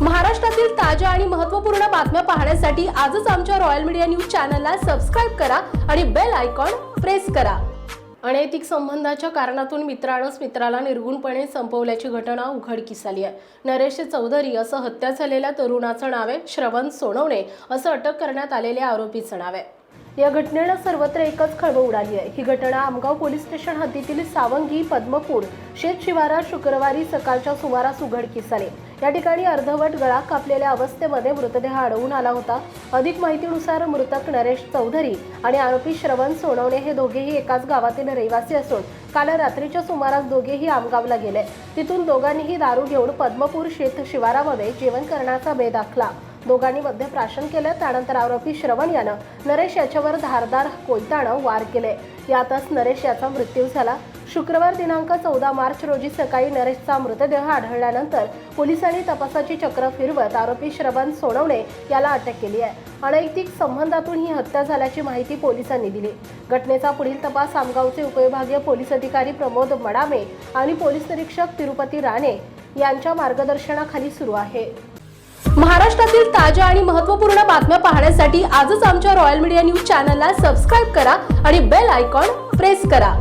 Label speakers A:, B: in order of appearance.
A: महाराष्ट्रातील ताज्या आणि महत्त्वपूर्ण बातम्या पाहण्यासाठी आजच आमच्या रॉयल मीडिया न्यूज चॅनलला सबस्क्राईब करा आणि बेल आयकॉन प्रेस करा. अनैतिक संबंधाच्या कारणातून मित्रानंच मित्राला निर्गुणपणे संपवल्याची घटना उघडकीस आली आहे. नरेश चौधरी असं हत्या झालेल्या तरुणाचं नाव आहे श्रवण सोनवणे असं अटक करण्यात आलेल्या आरोपीचं नाव आहे. या घटनेनं सर्वत्र एकच खळबळ उडाली आहे. ही घटना आमगाव पोलीस स्टेशन हद्दीतील सावंगी पद्मपूर शेत शिवारात शुक्रवारी सकाळच्या सुमारास उघडकीस आली. या ठिकाणी अर्धवट गळा कापलेल्या अवस्थेमध्ये मृतदेह आढळून आला होता. अधिक माहितीनुसार मृतक नरेश चौधरी आणि आरोपी श्रवण सोनवणे हे दोघेही एकाच गावातील रहिवासी असून काल रात्रीच्या सुमारास दोघेही आमगावला गेले. तिथून दोघांनीही दारू घेऊन पद्मपूर शेत शिवारामध्ये जेवण करण्याचा बेद आखला. दोघांनी मध्य प्राशन केलं त्यानंतर आरोपी श्रवण यानं नरेश याच्यावर धारदार कोयतानं वार केले. यातच नरेश याचा मृत्यू झाला. शुक्रवार दिनांक चौदा मार्च रोजी सकाळी नरेशचा मृतदेह आढळल्यानंतर पोलिसांनी तपासाची चक्र फिरवत आरोपी श्रवण सोनवणे याला अटक केली आहे. अनैतिक संबंधातून ही हत्या झाल्याची माहिती पोलिसांनी दिली. घटनेचा पुढील तपास आमगावचे उपविभागीय पोलीस अधिकारी प्रमोद मडामे आणि पोलीस निरीक्षक तिरुपती राणे यांच्या मार्गदर्शनाखाली सुरू आहे. महाराष्ट्रातील ताज्या आणि महत्त्वपूर्ण बातम्या पाहण्यासाठी आजच आमच्या रॉयल मीडिया न्यूज चॅनलला सबस्क्राईब करा आणि बेल आयकॉन प्रेस करा.